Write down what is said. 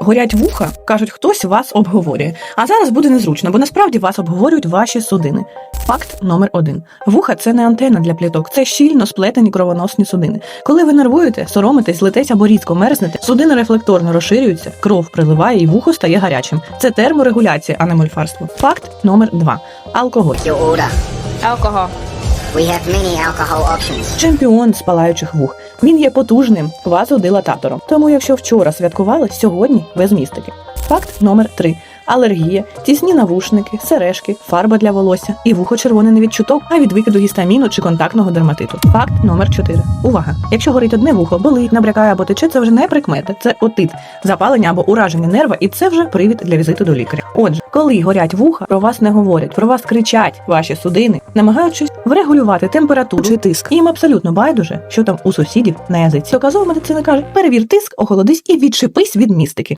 Горять вуха, кажуть, хтось вас обговорює. А зараз буде незручно, бо насправді вас обговорюють ваші судини. Факт номер один: вуха це не антенна для пліток, це щільно сплетені кровоносні судини. Коли ви нервуєте, соромитесь, злитесь або різко мерзнете, судини рефлекторно розширюються, кров приливає і вухо стає гарячим. Це терморегуляція, а не мольфарство. Факт номер два: алкоголь. Алкоголь. We have many alcohol options. Чемпіон з палаючих вух. Він є потужним вазодилататором. Тому, якщо вчора святкували, сьогодні без містики. Факт номер 3. Алергія, тісні навушники, сережки, фарба для волосся і вухо червоне не від чуток, а від викиду гістаміну чи контактного дерматиту. Факт номер 4. Увага! Якщо горить одне вухо, болить, набрякає або тече, це вже не прикмета, це отит, запалення або ураження нерва, і це вже привід для візиту до лікаря. Отже, коли горять вуха, про вас не говорять, про вас кричать ваші судини, намагаючись врегулювати температуру чи тиск. Їм абсолютно байдуже, що там у сусідів на язиці. Доказова медицина каже: перевір тиск, охолодись і відчепись від містики.